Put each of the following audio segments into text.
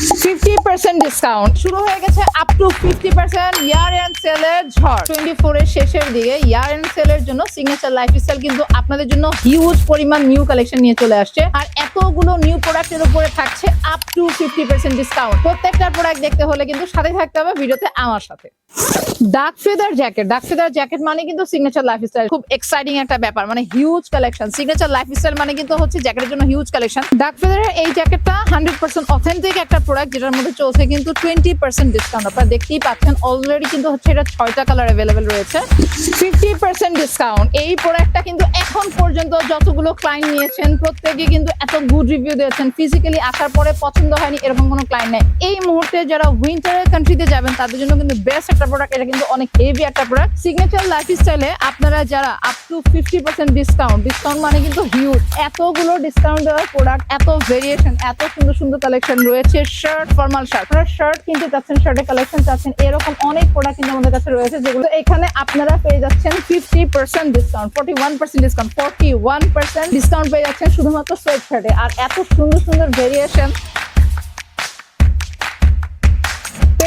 Fifty percent discount শুরু হয়ে গেছে up to fifty percent year end সেলের ঝড়। টোয়েন্টি ফোর এর শেষের দিকে ইয়ার এন্ড সেলের জন্য সিগনেচার লাইফস্টাইল কিন্তু আপনাদের জন্য হিউজ পরিমাণ নিউ কালেকশন নিয়ে চলে আসছে। আর এতগুলো নিউ প্রোডাক্টের উপরে থাকছে up to fifty percent discount প্রত্যেকটা প্রোডাক্ট দেখতে হলে কিন্তু সাথে থাকতে হবে ভিডিওতে আমার সাথে। Dark feather jacket dark feather jacket মানে কিন্তু সিগনেচার লাইফস্টাইল খুব এক্সাইটিং একটা ব্যাপার। মানে হিউজ কালেকশন সিগনেচার লাইফস্টাইল মানে কিন্তু হচ্ছে জ্যাকেটের জন্য হিউজ কালেকশন ডার্ক ফেদারের এই জ্যাকেটটা হান্ড্রেড পার্সেন্ট অথেন্টিক একটা প্রোডাক্ট যেটার মধ্যে চলছে কিন্তু টোয়েন্টি পার্সেন্ট ডিসকাউন্ট আপনারা দেখতেই পাচ্ছেন অলরেডি কিন্তু হচ্ছে এটা ছয়টা কালার অ্যাভেলেবেল রয়েছে। ফিফটি ডিসকাউন্ট এই প্রোডাক্টটা কিন্তু এখন পর্যন্ত যতগুলো ক্লায়েন্ট নিয়েছেন, প্রত্যেকে কিন্তু এত গুড রিভিউ দিয়েছেন। ফিজিক্যালি আসার পরে পছন্দ হয়নি, এরকম কোনো ক্লায়েন্ট নেই। এই মুহূর্তে যারা উইন্টারের কান্ট্রিতে যাবেন, তাদের জন্য কিন্তু বেস্ট একটা প্রোডাক্ট এটা কিন্তু অনেক হেভি একটা প্রোডাক্ট সিগনেচার লাইফস্টাইলে আপনারা যারা up to fifty percent discount discount মানে কিন্তু হিউজ এতগুলো ডিসকাউন্ট দেওয়ার প্রোডাক্ট এত ভেরিয়েশন এত সুন্দর সুন্দর কালেকশন রয়েছে। শার্ট ফর্মাল শার্ট আপনারা শার্ট কিনতে চাচ্ছেন শার্টের কালেকশন চাচ্ছেন, এরকম অনেক প্রোডাক্ট কিন্তু আমাদের কাছে রয়েছে, যেগুলো এখানে আপনারা পেয়ে যাচ্ছেন fifty percent discount forty one percent discount forty one percent discount পেয়ে যাচ্ছেন শুধুমাত্র সোয়েট শার্টে আর এত সুন্দর সুন্দর ভেরিয়েশন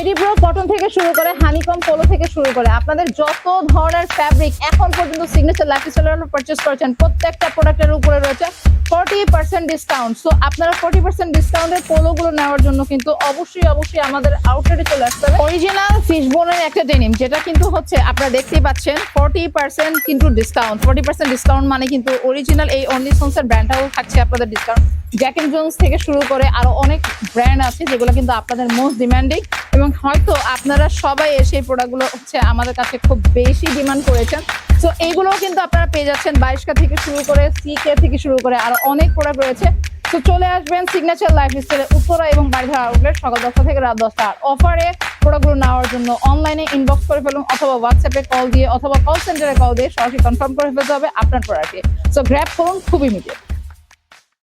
পেডিপ্রো কটন থেকে শুরু করে হানিকম পোলো থেকে শুরু করে আপনাদের যত ধরনের ফ্যাব্রিক এখন পর্যন্ত সিগনেচার লাইফস্টাইলের পারচেস করেছেন, প্রত্যেকটা প্রোডাক্টের উপরে রয়েছে ফর্টি পার্সেন্ট ডিসকাউন্ট সো আপনারা ফর্টি পার্সেন্ট ডিসকাউন্টের পোলোগুলো নেওয়ার জন্য কিন্তু অবশ্যই অবশ্যই আমাদের আউটলেটে চলে আসতে হবে। অরিজিনাল ফিশ বোনের একটা ডেনিম যেটা কিন্তু হচ্ছে আপনারা দেখতেই পাচ্ছেন ফর্টি পার্সেন্ট কিন্তু ডিসকাউন্ট ফর্টি পার্সেন্ট ডিসকাউন্ট মানে কিন্তু অরিজিনাল এই অনলি সোন্সের ব্র্যান্ডটাও থাকছে আপনাদের ডিসকাউন্ট জ্যাক এন্ড জোন্স থেকে শুরু করে আরও অনেক ব্র্যান্ড আছে যেগুলো কিন্তু আপনাদের মোস্ট ডিমান্ডিং এবং হয়তো আপনারা সবাই এসে এই প্রোডাক্টগুলো হচ্ছে আমাদের কাছে খুব বেশি ডিমান্ড করেছেন। তো এইগুলোও কিন্তু আপনারা পেয়ে যাচ্ছেন বাইশকা থেকে শুরু করে সিকে থেকে শুরু করে আরও অনেক প্রোডাক্ট রয়েছে। তো চলে আসবেন সিগনেচার লাইফ স্টাইলে উত্তরা এবং বাড়িধারা আউটলেট সকাল দশটা থেকে রাত দশটা। আর অফারে প্রোডাক্টগুলো নেওয়ার জন্য অনলাইনে ইনবক্স করে ফেলুন অথবা হোয়াটসঅ্যাপে কল দিয়ে অথবা কল সেন্টারে কল দিয়ে সরাসরি কনফার্ম করে ফেলতে হবে আপনার প্রোডাক্টে সো গ্র্যাপ করুন খুব ইমিডিয়েট